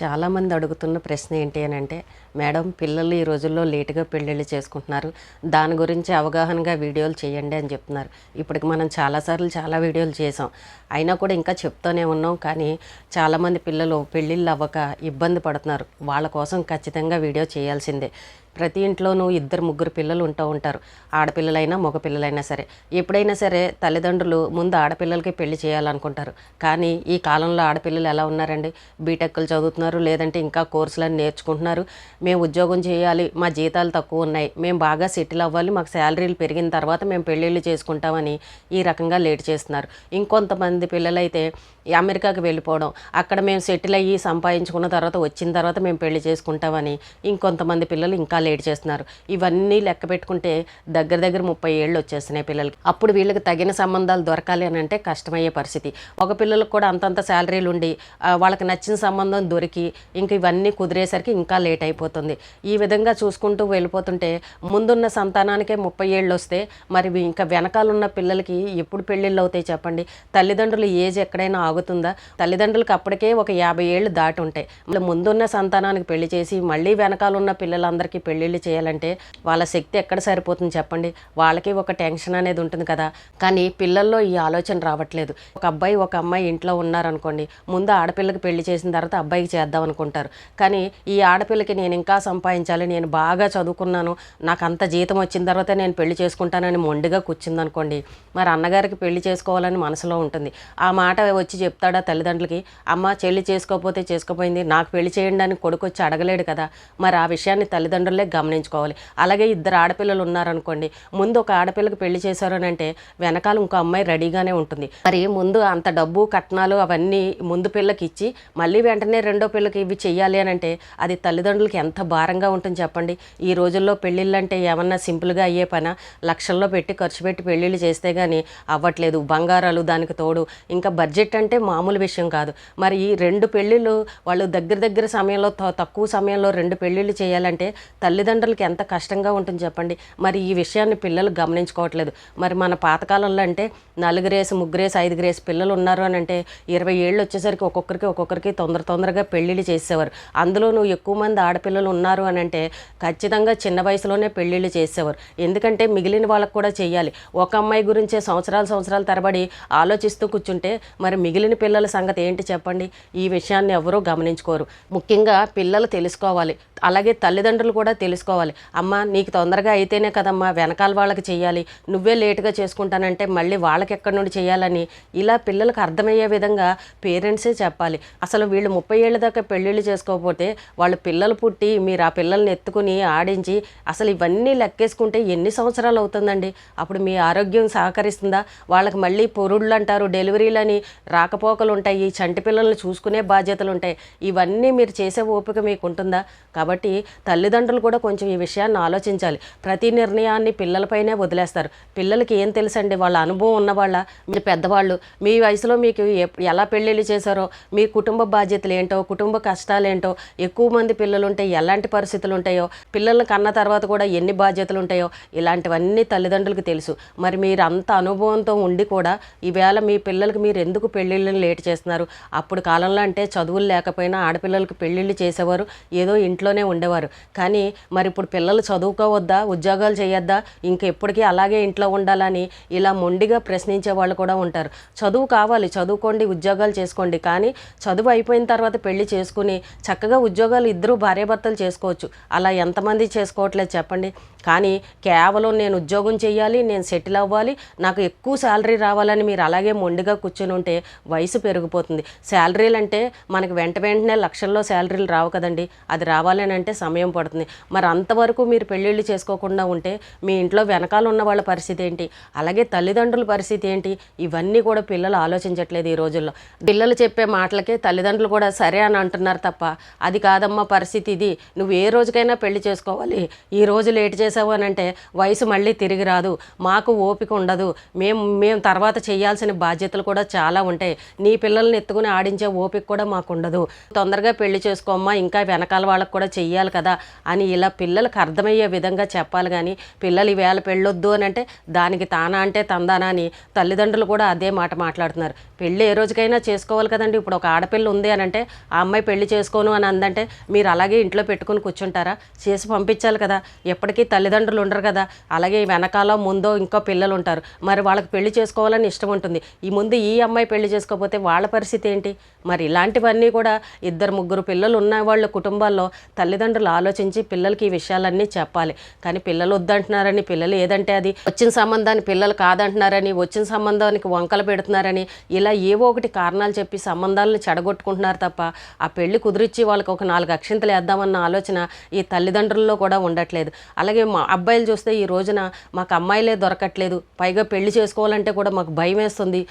చాలామంది అడుగుతున్న ప్రశ్న ఏంటి అని అంటే మేడం పిల్లలు ఈ రోజుల్లో లేటుగా పెళ్ళిళ్ళు చేసుకుంటున్నారు. దాని గురించి అవగాహనగా వీడియోలు చేయండి అని చెప్తున్నారు. ఇప్పటికి మనం చాలాసార్లు చాలా వీడియోలు చేసాం అయినా కూడా ఇంకా చెప్తూనే ఉన్నాం. కానీ చాలామంది పిల్లలు పెళ్ళిళ్ళు అవ్వక ఇబ్బంది పడుతున్నారు. వాళ్ళ కోసం ఖచ్చితంగా వీడియో చేయాల్సిందే. ప్రతి ఇంట్లోనూ ఇద్దరు ముగ్గురు పిల్లలు ఉంటూ ఉంటారు. ఆడపిల్లలైనా మగ పిల్లలైనా సరే. ఎప్పుడైనా సరే తల్లిదండ్రులు ముందు ఆడపిల్లలకి పెళ్ళి చేయాలనుకుంటారు. కానీ ఈ కాలంలో ఆడపిల్లలు ఎలా ఉన్నారండి? బీటెక్లు చదువుతున్నారు లేదంటే ఇంకా కోర్సులను నేర్చుకుంటున్నారు. మేము ఉద్యోగం చేయాలి మా జీతాలు తక్కువ ఉన్నాయి. మేము బాగా సెటిల్ అవ్వాలి మాకు శాలరీలు పెరిగిన తర్వాత మేము పెళ్ళిళ్ళు చేసుకుంటామని ఈ రకంగా లేట్ చేస్తున్నారు. ఇంకొంతమంది పిల్లలైతే అమెరికాకి వెళ్ళిపోవడం అక్కడ మేము సెటిల్ అయ్యి సంపాదించుకున్న తర్వాత వచ్చిన తర్వాత మేము పెళ్ళి చేసుకుంటామని ఇంకొంతమంది పిల్లలు ఇంకా లేట్ చేస్తున్నారు. ఇవన్నీ లెక్క పెట్టుకుంటే దగ్గర దగ్గర ముప్పై ఏళ్ళు వచ్చేస్తున్నాయి పిల్లలకి. అప్పుడు వీళ్ళకి తగిన సంబంధాలు దొరకాలి అని అంటే కష్టమయ్యే పరిస్థితి. ఒక పిల్లలకు కూడా అంతంత శాలరీలు ఉండి వాళ్ళకి నచ్చిన సంబంధం దొరికి ఇంక ఇవన్నీ కుదిరేసరికి ఇంకా లేట్ అయిపోతుంది. ఈ విధంగా చూసుకుంటూ వెళ్ళిపోతుంటే ముందున్న సంతానానికే ముప్పై ఏళ్ళు వస్తే మరి ఇంకా ఇంకా వెనకాలన్న పిల్లలకి ఎప్పుడు పెళ్ళిళ్ళు అవుతాయి చెప్పండి? తల్లిదండ్రులు ఏజ్ ఎక్కడైనా ఆగుతుందా? తల్లిదండ్రులకు అప్పటికే ఒక యాభై ఏళ్ళు దాటి ఉంటాయి ముందున్న సంతానానికి పెళ్ళి చేసి మళ్ళీ వెనకాల ఉన్న పిల్లలందరికీ పెళ్ళిళ్ళు చేయాలంటే వాళ్ళ శక్తి ఎక్కడ సరిపోతుంది చెప్పండి? వాళ్ళకి ఒక టెన్షన్ అనేది ఉంటుంది కదా. కానీ పిల్లల్లో ఈ ఆలోచన రావట్లేదు. ఒక అబ్బాయి ఒక అమ్మాయి ఇంట్లో ఉన్నారనుకోండి ముందు ఆడపిల్లకి పెళ్ళి చేసిన తర్వాత అబ్బాయికి చేద్దాం అనుకుంటారు. కానీ ఈ ఆడపిల్లకి నేను ఇంకా సంపాదించాలి నేను బాగా చదువుకున్నాను నాకు అంత జీతం వచ్చిన తర్వాత నేను పెళ్ళి చేసుకుంటానని మొండిగా కూర్చుందనుకోండి మరి అన్నగారికి పెళ్ళి చేసుకోవాలని మనసులో ఉంటుంది. ఆ మాట వచ్చి చెప్తాడా తల్లిదండ్రులకి? అమ్మ చెల్లి చేసుకోకపోతే చేసుకోపోయింది నాకు పెళ్ళి చేయండి అని కొడుకు వచ్చి అడగలేడు కదా. మరి ఆ విషయాన్ని తల్లిదండ్రులే గమనించుకోవాలి. అలాగే ఇద్దరు ఆడపిల్లలు ఉన్నారనుకోండి ముందు ఒక ఆడపిల్లకి పెళ్ళి చేశారు అని అంటే వెనకాల ఇంకో అమ్మాయి రెడీగానే ఉంటుంది. మరి ముందు అంత డబ్బు కట్నాలు అవన్నీ ముందు పిల్లకి ఇచ్చి మళ్ళీ వెంటనే రెండో పిల్లకి ఇవి చెయ్యాలి అని అంటే అది తల్లిదండ్రులకి ఎంత భారంగా ఉంటుంది చెప్పండి. ఈ రోజుల్లో పెళ్ళిళ్ళు అంటే ఏమన్నా సింపుల్గా అయ్యే పన? లక్షల్లో పెట్టి ఖర్చు పెట్టి పెళ్ళిళ్ళు చేస్తే కానీ అవ్వట్లేదు. బంగారాలు దానికి తోడు. ఇంకా బడ్జెట్ అంటే మామూలు విషయం కాదు. మరి ఈ రెండు పెళ్ళిళ్ళు వాళ్ళు దగ్గర దగ్గర సమయంలో త- తక్కువ సమయంలో రెండు పెళ్ళిళ్ళు చేయాలంటే తల్లిదండ్రులకి ఎంత కష్టంగా ఉంటుంది చెప్పండి. మరి ఈ విషయాన్ని పిల్లలు గమనించుకోవట్లేదు. మరి మన పాతకాలంలో అంటే నలుగురేసి ముగ్గురేసి ఐదుగురేసి పిల్లలు ఉన్నారు అని అంటే ఇరవై ఏళ్ళు వచ్చేసరికి ఒక్కొక్కరికి ఒక్కొక్కరికి తొందర తొందరగా పెళ్ళిళ్ళు చేసేవారు. అందులోనూ ఎక్కువ మంది ఆడపిల్లలు ఉన్నారు అని అంటే ఖచ్చితంగా చిన్న వయసులోనే పెళ్ళిళ్ళు చేసేవారు. ఎందుకంటే మిగిలిన వాళ్ళకు కూడా చేయాలి ఒక అమ్మాయి గురించే సంవత్సరాలు సంవత్సరాల తరబడి ఆలోచిస్తూ కూర్చుంటే మరి మిగిలిన పిల్లల సంగతి ఏంటి చెప్పండి? ఈ విషయాన్ని ఎవరూ గమనించుకోరు. ముఖ్యంగా పిల్లలు తెలుసుకోవాలి. అలాగే తల్లిదండ్రులు కూడా తెలుసుకోవాలి. అమ్మ నీకు తొందరగా అయితేనే కదమ్మా వెనకాల వాళ్ళకి చేయాలి నువ్వే లేటుగా చేసుకుంటానంటే మళ్ళీ వాళ్ళకి ఎక్కడి నుండి చేయాలని ఇలా పిల్లలకు అర్థమయ్యే విధంగా పేరెంట్సే చెప్పాలి. అసలు వీళ్ళు ముప్పై ఏళ్ళ దాకా పెళ్ళిళ్ళు చేసుకోకపోతే వాళ్ళు పిల్లలు పుట్టి మీరు ఆ పిల్లల్ని ఎత్తుకుని ఆడించి అసలు ఇవన్నీ లెక్కేసుకుంటే ఎన్ని సంవత్సరాలు అవుతుందండి? అప్పుడు మీ ఆరోగ్యం సహకరిస్తుందా? వాళ్ళకి మళ్ళీ పొరుళ్ళు అంటారు డెలివరీలని రాకపోకలు ఉంటాయి చంటి పిల్లల్ని చూసుకునే బాధ్యతలు ఉంటాయి ఇవన్నీ మీరు చేసే ఓపిక మీకు ఉంటుందా కాబట్టి కాబట్టి తల్లిదండ్రులు కూడా కొంచెం ఈ విషయాన్ని ఆలోచించాలి. ప్రతి నిర్ణయాన్ని పిల్లలపైనే వదిలేస్తారు. పిల్లలకి ఏం తెలుసండి? వాళ్ళ అనుభవం ఉన్నవాళ్ళ మీ పెద్దవాళ్ళు మీ వయసులో మీకు ఎలా పెళ్ళిళ్ళు చేశారో మీ కుటుంబ బాధ్యతలు ఏంటో కుటుంబ కష్టాలు ఏంటో ఎక్కువ మంది పిల్లలు ఉంటే ఎలాంటి పరిస్థితులు ఉంటాయో పిల్లల్ని కన్న తర్వాత కూడా ఎన్ని బాధ్యతలు ఉంటాయో ఇలాంటివన్నీ తల్లిదండ్రులకు తెలుసు. మరి మీరు అంత అనుభవంతో ఉండి కూడా ఈవేళ మీ పిల్లలకి మీరు ఎందుకు పెళ్ళిళ్ళని లేట్ చేస్తున్నారు? అప్పుడు కాలంలో అంటే చదువులు లేకపోయినా ఆడపిల్లలకు పెళ్ళిళ్ళు చేసేవారు. ఏదో ఇంట్లో ఇంట్లోనే ఉండేవారు. కానీ మరి ఇప్పుడు పిల్లలు చదువుకోవద్దా ఉద్యోగాలు చేయొద్దా ఇంకెప్పటికీ అలాగే ఇంట్లో ఉండాలని ఇలా మొండిగా ప్రశ్నించే వాళ్ళు కూడా ఉంటారు. చదువు కావాలి చదువుకోండి ఉద్యోగాలు చేసుకోండి. కానీ చదువు అయిపోయిన తర్వాత పెళ్ళి చేసుకుని చక్కగా ఉద్యోగాలు ఇద్దరు భార్యాభర్తలు చేసుకోవచ్చు. అలా ఎంతమంది చేసుకోవట్లేదు చెప్పండి. కానీ కేవలం నేను ఉద్యోగం చేయాలి నేను సెటిల్ అవ్వాలి నాకు ఎక్కువ శాలరీ రావాలని మీరు అలాగే మొండిగా కూర్చొని ఉంటే వయసు పెరిగిపోతుంది. శాలరీలు అంటే మనకు వెంట వెంటనే లక్షల్లో శాలరీలు రావు కదండి. అది రావాలని అంటే సమయం పడుతుంది. మరి అంతవరకు మీరు పెళ్ళిళ్ళు చేసుకోకుండా ఉంటే మీ ఇంట్లో వెనకాల ఉన్న వాళ్ళ పరిస్థితి ఏంటి? అలాగే తల్లిదండ్రుల పరిస్థితి ఏంటి? ఇవన్నీ కూడా పిల్లలు ఆలోచించట్లేదు ఈ రోజుల్లో. పిల్లలు చెప్పే మాటలకే తల్లిదండ్రులు కూడా సరే అని అంటున్నారు తప్ప అది కాదమ్మా పరిస్థితి ఇది. నువ్వు ఏ రోజుకైనా పెళ్ళి చేసుకోవాలి. ఈ రోజు లేట్ చేసావు అని అంటే వయసు మళ్ళీ తిరిగి రాదు. మాకు ఓపిక ఉండదు. మేము మేము తర్వాత చేయాల్సిన బాధ్యతలు కూడా చాలా ఉంటాయి. నీ పిల్లల్ని ఎత్తుకుని ఆడించే ఓపిక కూడా మాకు ఉండదు. తొందరగా పెళ్ళి చేసుకోమ్మా ఇంకా వెనకాల వాళ్ళకి కూడా చెయ్యాలి కదా అని ఇలా పిల్లలకు అర్థమయ్యే విధంగా చెప్పాలి కానీ పిల్లలు ఈవేళ పెళ్ళొద్దు అని అంటే దానికి తానా అంటే తందానా అని తల్లిదండ్రులు కూడా అదే మాట మాట్లాడుతున్నారు. పెళ్ళి ఏ రోజుకైనా చేసుకోవాలి కదండి. ఇప్పుడు ఒక ఆడపిల్ల ఉంది అని అంటే ఆ అమ్మాయి పెళ్ళి చేసుకోను అని అందంటే మీరు అలాగే ఇంట్లో పెట్టుకుని కూర్చుంటారా? చేసి పంపించాలి కదా. ఎప్పటికీ తల్లిదండ్రులు ఉండరు కదా. అలాగే వెనకాల ముందో ఇంకో పిల్లలు ఉంటారు. మరి వాళ్ళకి పెళ్ళి చేసుకోవాలని ఇష్టం ఉంటుంది. ఈ ముందు ఈ అమ్మాయి పెళ్ళి చేసుకోకపోతే వాళ్ళ పరిస్థితి ఏంటి? మరి ఇలాంటివన్నీ కూడా ఇద్దరు ముగ్గురు పిల్లలు ఉన్న వాళ్ళ కుటుంబాల్లో తల్లిదండ్రులు ఆలోచించి పిల్లలకి ఈ విషయాలన్నీ చెప్పాలి. కానీ పిల్లలు వద్దంటున్నారని పిల్లలు ఏదంటే అది వచ్చిన సంబంధాన్ని పిల్లలు కాదంటున్నారని వచ్చిన సంబంధానికి వంకలు పెడుతున్నారని ఇలా ఏవో ఒకటి కారణాలు చెప్పి సంబంధాలను చెడగొట్టుకుంటున్నారు తప్ప ఆ పెళ్ళి కుదిరిచ్చి వాళ్ళకి ఒక నాలుగు అక్షింతలు వేద్దామన్న ఆలోచన ఈ తల్లిదండ్రుల్లో కూడా ఉండట్లేదు. అలాగే మా అబ్బాయిలు చూస్తే ఈ రోజున మాకు అమ్మాయిలే దొరకట్లేదు. పైగా పెళ్ళి చేసుకోవాలంటే కూడా మాకు భయం వేస్తుంది.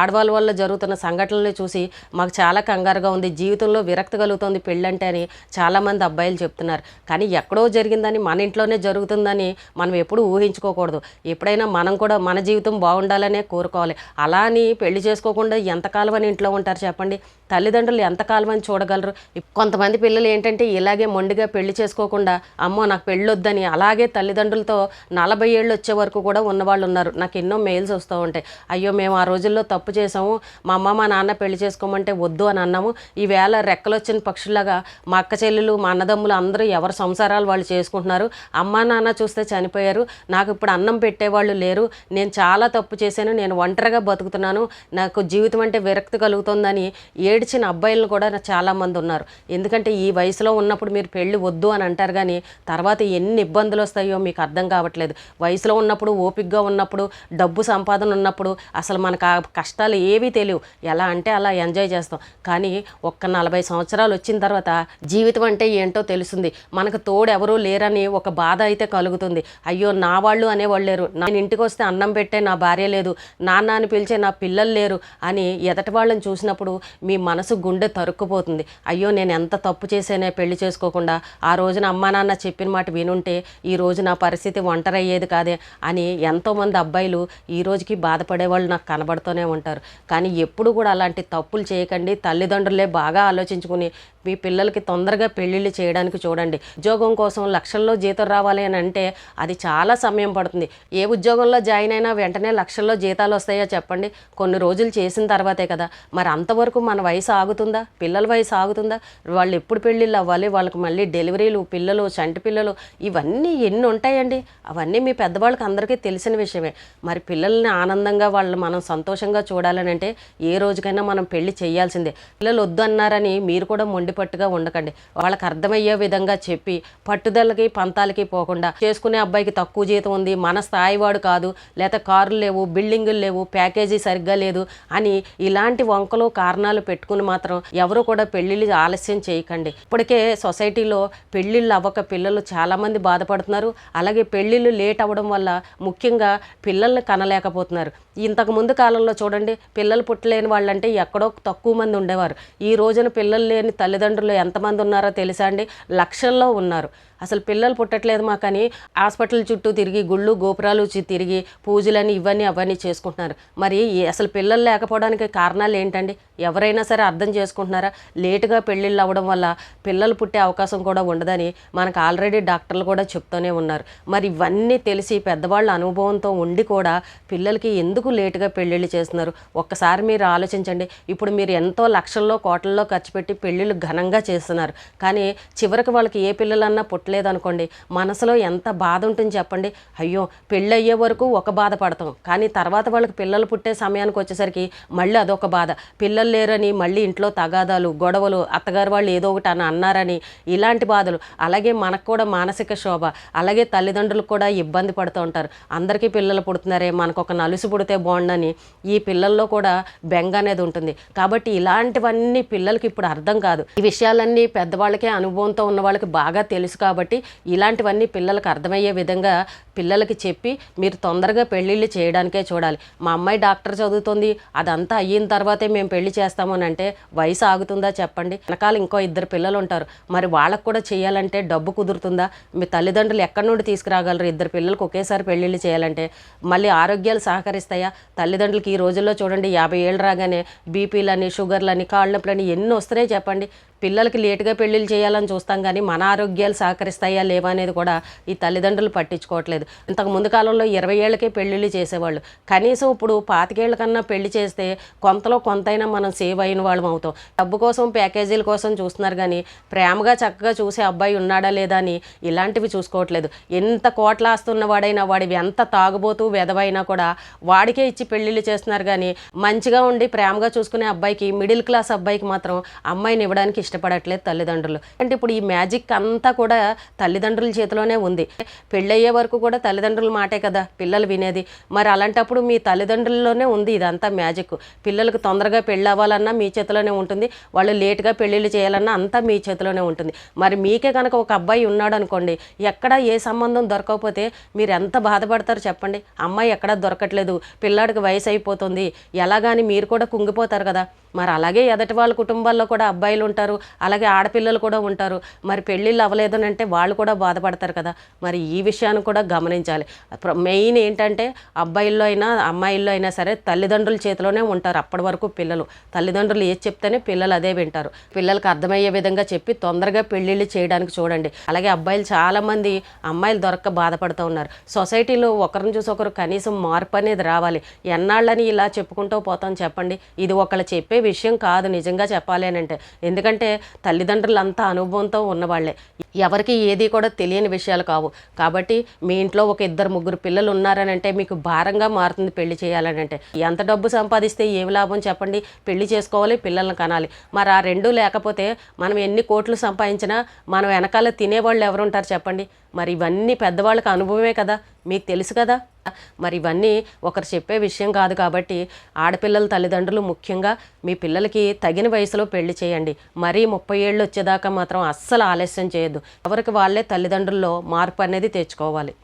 ఆడవాళ్ళ వల్ల జరుగుతున్న సంఘటనలు చూసి మాకు చాలా కంగారుగా ఉంది. జీవితంలో విరక్తి కలుగుతుంది పెళ్ళంటే అని చాలామంది అబ్బాయి అబ్బాయిలు చెప్తున్నారు. కానీ ఎక్కడో జరిగిందని మన ఇంట్లోనే జరుగుతుందని మనం ఎప్పుడు ఊహించుకోకూడదు. ఎప్పుడైనా మనం కూడా మన జీవితం బాగుండాలనే కోరుకోవాలి. అలా అని పెళ్ళి చేసుకోకుండా ఎంతకాలం అని ఇంట్లో ఉంటారు చెప్పండి? తల్లిదండ్రులు ఎంతకాలం అని చూడగలరు? కొంతమంది పిల్లలు ఏంటంటే ఇలాగే మొండిగా పెళ్ళి చేసుకోకుండా అమ్మో నాకు పెళ్ళొద్దని అలాగే తల్లిదండ్రులతో నలభై ఏళ్ళు వచ్చే వరకు కూడా ఉన్నవాళ్ళు ఉన్నారు. నాకు ఎన్నో మెయిల్స్ వస్తూ ఉంటాయి. అయ్యో మేము ఆ రోజుల్లో తప్పు చేసాము మా అమ్మ మా నాన్న పెళ్ళి చేసుకోమంటే వద్దు అని అన్నాము. ఈవేళ రెక్కలు వచ్చిన పక్షులాగా మా అక్క చెల్లెలు మా అన్నదమ్ములు అందరూ ఎవరు సంసారాలు వాళ్ళు చేసుకుంటున్నారు? అమ్మా నాన్న చూస్తే చనిపోయారు. నాకు ఇప్పుడు అన్నం పెట్టేవాళ్ళు లేరు. నేను చాలా తప్పు చేశాను. నేను ఒంటరిగా బతుకుతున్నాను. నాకు జీవితం అంటే విరక్తి కలుగుతుందని ఏడ్చిన అబ్బాయిలను కూడా నా చాలామంది ఉన్నారు. ఎందుకంటే ఈ వయసులో ఉన్నప్పుడు మీరు పెళ్ళి వద్దు అని అంటారు కానీ తర్వాత ఎన్ని ఇబ్బందులు వస్తాయో మీకు అర్థం కావట్లేదు. వయసులో ఉన్నప్పుడు ఓపికగా ఉన్నప్పుడు డబ్బు సంపాదన ఉన్నప్పుడు అసలు మనకు ఆ కష్టాలు ఏవీ తెలియవు. ఎలా అంటే అలా ఎంజాయ్ చేస్తాం. కానీ ఒక్క నలభై సంవత్సరాలు వచ్చిన తర్వాత జీవితం అంటే ఏంటో తెలుస్తుంది. మనకు తోడు ఎవరూ లేరని ఒక బాధ అయితే కలుగుతుంది. అయ్యో నా వాళ్ళు అనేవాళ్ళు లేరు. నేను ఇంటికి వస్తే అన్నం పెట్టే నా భార్య లేదు. నాన్న అని పిలిచే నా పిల్లలు లేరు అని ఎదటి వాళ్ళని చూసినప్పుడు మీ మనసు గుండె తరుక్కుపోతుంది. అయ్యో నేను ఎంత తప్పు చేసేనే పెళ్ళి చేసుకోకుండా ఆ రోజున అమ్మా నాన్న చెప్పిన మాట వినుంటే ఈ రోజు నా పరిస్థితి ఒంటరి అయ్యేది కాదే అని ఎంతోమంది అబ్బాయిలు ఈ రోజుకి బాధపడే వాళ్ళు నాకు కనబడుతూనే ఉంటారు. కానీ ఎప్పుడు కూడా అలాంటి తప్పులు చేయకండి. తల్లిదండ్రులే బాగా ఆలోచించుకుని మీ పిల్లలకి తొందరగా పెళ్ళిళ్ళు చేయడానికి చూడండి. ఉద్యోగం కోసం లక్షల్లో జీతం రావాలి అని అంటే అది చాలా సమయం పడుతుంది. ఏ ఉద్యోగంలో జాయిన్ అయినా వెంటనే లక్షల్లో జీతాలు వస్తాయో చెప్పండి. కొన్ని రోజులు చేసిన తర్వాతే కదా. మరి అంతవరకు మన వయసు ఆగుతుందా? పిల్లల వయసు ఆగుతుందా? వాళ్ళు ఎప్పుడు పెళ్ళిళ్ళు అవ్వాలి? వాళ్ళకి మళ్ళీ డెలివరీలు పిల్లలు చంటి పిల్లలు ఇవన్నీ ఎన్ని ఉంటాయండి? అవన్నీ మీ పెద్దవాళ్ళకి అందరికీ తెలిసిన విషయమే. మరి పిల్లల్ని ఆనందంగా వాళ్ళు మనం సంతోషంగా చూడాలని అంటే ఏ రోజుకైనా మనం పెళ్ళి చేయాల్సిందే. పిల్లలు వద్దు అన్నారని మీరు కూడా మొండిపట్టుగా ఉండకండి. వాళ్ళకి అర్థం అర్థమయ్యే విధంగా చెప్పి పట్టుదలకి పంతాలకి పోకుండా చేసుకునే అబ్బాయికి తక్కువ జీతం ఉంది మన స్థాయి వాడు కాదు లేదా కార్లు లేవు బిల్డింగులు లేవు ప్యాకేజీ సరిగ్గా లేదు అని ఇలాంటి వంకలు కారణాలు పెట్టుకుని మాత్రం ఎవరు కూడా పెళ్ళిళ్ళు ఆలస్యం చేయకండి. ఇప్పటికే సొసైటీలో పెళ్ళిళ్ళు అవ్వక పిల్లలు చాలామంది బాధపడుతున్నారు. అలాగే పెళ్ళిళ్ళు లేట్ అవ్వడం వల్ల ముఖ్యంగా పిల్లల్ని కనలేకపోతున్నారు. ఇంతకు ముందు కాలంలో చూడండి పిల్లలు పుట్టలేని వాళ్ళంటే ఎక్కడో తక్కువ మంది ఉండేవారు. ఈ రోజున పిల్లలు లేని తల్లిదండ్రులు ఎంతమంది ఉన్నారో తెలుసా అండి? లక్షల్లో ఉన్నారు. అసలు పిల్లలు పుట్టట్లేదు మాకని. హాస్పిటల్ చుట్టూ తిరిగి గుళ్ళు గోపురాలు తిరిగి పూజలని ఇవన్నీ అవన్నీ చేసుకుంటున్నారు. మరి అసలు పిల్లలు లేకపోవడానికి కారణాలు ఏంటండి? ఎవరైనా సరే అర్థం చేసుకుంటున్నారా? లేటుగా పెళ్ళిళ్ళు అవ్వడం వల్ల పిల్లలు పుట్టే అవకాశం కూడా ఉండదని మనకు ఆల్రెడీ డాక్టర్లు కూడా చెప్తూనే ఉన్నారు. మరి ఇవన్నీ తెలిసి పెద్దవాళ్ళ అనుభవంతో ఉండి కూడా పిల్లలకి ఎందుకు లేటుగా పెళ్ళిళ్ళు చేస్తున్నారు? ఒక్కసారి మీరు ఆలోచించండి. ఇప్పుడు మీరు ఎంతో లక్షల్లో కోట్లలో ఖర్చు పెట్టి పెళ్ళిళ్ళు ఘనంగా చేస్తున్నారు. కానీ చివరికి వాళ్ళకి ఏ పిల్లలన్నా పుట్ట పుట్టలేదు అనుకోండి మనసులో ఎంత బాధ ఉంటుంది చెప్పండి. అయ్యో పెళ్ళి అయ్యే వరకు ఒక బాధ పడతాం. కానీ తర్వాత వాళ్ళకి పిల్లలు పుట్టే సమయానికి వచ్చేసరికి మళ్ళీ అదొక బాధ. పిల్లలు లేరని మళ్ళీ ఇంట్లో తగాదాలు గొడవలు అత్తగారు వాళ్ళు ఏదో ఒకటి అని అన్నారని ఇలాంటి బాధలు. అలాగే మనకు కూడా మానసిక శోభ అలాగే తల్లిదండ్రులు కూడా ఇబ్బంది పడుతూ ఉంటారు. అందరికీ పిల్లలు పుడుతున్నారే మనకు ఒక నలుసు పుడితే బాగుండని ఈ పిల్లల్లో కూడా బెంగ అనేది ఉంటుంది. కాబట్టి ఇలాంటివన్నీ పిల్లలకి ఇప్పుడు అర్థం కాదు. ఈ విషయాలన్నీ పెద్దవాళ్ళకే అనుభవంతో ఉన్న వాళ్ళకి బాగా తెలుసు కాబట్టి కాబట్టి ఇలాంటివన్నీ పిల్లలకు అర్థమయ్యే విధంగా పిల్లలకి చెప్పి మీరు తొందరగా పెళ్ళిళ్ళు చేయడానికే చూడాలి. మా అమ్మాయి డాక్టర్ చదువుతుంది అదంతా అయిన తర్వాతే మేము పెళ్ళి చేస్తామని అంటే వయసు ఆగుతుందా చెప్పండి. వెనకాల ఇంకో ఇద్దరు పిల్లలు ఉంటారు. మరి వాళ్ళకు కూడా చేయాలంటే డబ్బు కుదురుతుందా? మీ తల్లిదండ్రులు ఎక్కడి నుండి తీసుకురాగలరు? ఇద్దరు పిల్లలకు ఒకేసారి పెళ్ళిళ్ళు చేయాలంటే మళ్ళీ ఆరోగ్యాలు సహకరిస్తాయా? తల్లిదండ్రులకి ఈ రోజుల్లో చూడండి యాభై ఏళ్ళు రాగానే బీపీలని షుగర్లని కాళ్ళ నొప్పులని ఎన్ని వస్తున్నాయి చెప్పండి. పిల్లలకి లేటుగా పెళ్ళిళ్ళు చేయాలని చూస్తాం కానీ మన ఆరోగ్యాలు సహకరిస్తాయా లేవా అనేది కూడా ఈ తల్లిదండ్రులు పట్టించుకోవట్లేదు. ఇంతకు ముందు కాలంలో ఇరవై ఏళ్ళకే పెళ్ళిళ్ళు చేసేవాళ్ళు. కనీసం ఇప్పుడు పాతికేళ్ళ కన్నా పెళ్ళి చేస్తే కొంతలో కొంతైనా మనం సేవ్ అయిన వాళ్ళం అవుతాం. డబ్బు కోసం ప్యాకేజీల కోసం చూస్తున్నారు కానీ ప్రేమగా చక్కగా చూసే అబ్బాయి ఉన్నాడా లేదా అని ఇలాంటివి చూసుకోవట్లేదు. ఎంత కోట్లాస్తున్న వాడైనా వాడివి ఎంత తాగుబోతూ వెదవైనా కూడా వాడికే ఇచ్చి పెళ్ళిళ్ళు చేస్తున్నారు కానీ మంచిగా ఉండి ప్రేమగా చూసుకునే అబ్బాయికి మిడిల్ క్లాస్ అబ్బాయికి మాత్రం అమ్మాయిని ఇవ్వడానికి ఇష్టపడట్లేదు తల్లిదండ్రులు. అంటే ఇప్పుడు ఈ మ్యాజిక్ అంతా కూడా తల్లిదండ్రుల చేతిలోనే ఉంది. పెళ్ళయ్యే వరకు కూడా తల్లిదండ్రుల మాటే కదా పిల్లలు వినేది. మరి అలాంటప్పుడు మీ తల్లిదండ్రుల్లోనే ఉంది ఇదంతా మ్యాజిక్. పిల్లలకు తొందరగా పెళ్ళి అవ్వాలన్నా మీ చేతిలోనే ఉంటుంది. వాళ్ళు లేట్గా పెళ్ళిళ్ళు చేయాలన్నా అంతా మీ చేతిలోనే ఉంటుంది. మరి మీకే కనుక ఒక అబ్బాయి ఉన్నాడు అనుకోండి ఎక్కడ ఏ సంబంధం దొరకకపోతే మీరు ఎంత బాధపడతారు చెప్పండి? అమ్మాయి ఎక్కడా దొరకట్లేదు. పిల్లాడికి వయసు అయిపోతుంది. ఎలాగాని మీరు కూడా కుంగిపోతారు కదా. మరి అలాగే ఎదటి వాళ్ళ కుటుంబాల్లో కూడా అబ్బాయిలు ఉంటారు అలాగే ఆడపిల్లలు కూడా ఉంటారు. మరి పెళ్ళిళ్ళు అవ్వలేదని అంటే వాళ్ళు కూడా బాధపడతారు కదా. మరి ఈ విషయాన్ని కూడా గమనించాలి. మెయిన్ ఏంటంటే అబ్బాయిల్లో అయినా అమ్మాయిల్లో అయినా సరే తల్లిదండ్రుల చేతిలోనే ఉంటారు అప్పటి వరకు పిల్లలు. తల్లిదండ్రులు ఏది చెప్తేనే పిల్లలు అదే వింటారు. పిల్లలకు అర్థమయ్యే విధంగా చెప్పి తొందరగా పెళ్ళిళ్ళు చేయడానికి చూడండి. అలాగే అబ్బాయిలు చాలామంది అమ్మాయిలు దొరక్క బాధపడుతూ ఉన్నారు. సొసైటీలో ఒకరిని చూసి ఒకరు కనీసం మార్పు అనేది రావాలి. ఎన్నాళ్ళని ఇలా చెప్పుకుంటూ పోతాం చెప్పండి. ఇది ఒకళ్ళు చెప్పే విషయం కాదు నిజంగా చెప్పాలి అని అంటే. ఎందుకంటే తల్లిదండ్రులు అంతా అనుభవంతో ఉన్నవాళ్ళే. ఎవరికి ఏది కూడా తెలియని విషయాలు కావు. కాబట్టి మీ ఇంట్లో ఒక ఇద్దరు ముగ్గురు పిల్లలు ఉన్నారని అంటే మీకు భారంగా మారుతుంది పెళ్ళి చేయాలని అంటే ఎంత డబ్బు సంపాదిస్తే ఏమి లాభం చెప్పండి. పెళ్ళి చేసుకోవాలి పిల్లల్ని కనాలి. మరి ఆ రెండు లేకపోతే మనం ఎన్ని కోట్లు సంపాదించినా మనం వెనకాల తినేవాళ్ళు ఎవరుంటారు చెప్పండి. మరి ఇవన్నీ పెద్దవాళ్ళకి అనుభవమే కదా మీకు తెలుసు కదా. మరి ఇవన్నీ ఒకరు చెప్పే విషయం కాదు కాబట్టి ఆడపిల్లల తల్లిదండ్రులు ముఖ్యంగా మీ పిల్లలకి తగిన వయసులో పెళ్ళి చేయండి. మరీ ముప్పై ఏళ్ళు వచ్చేదాకా మాత్రం అస్సలు ఆలస్యం చేయొద్దు. ఎవరికి వాళ్ళే తల్లిదండ్రుల్లో మార్పు అనేది తెచ్చుకోవాలి.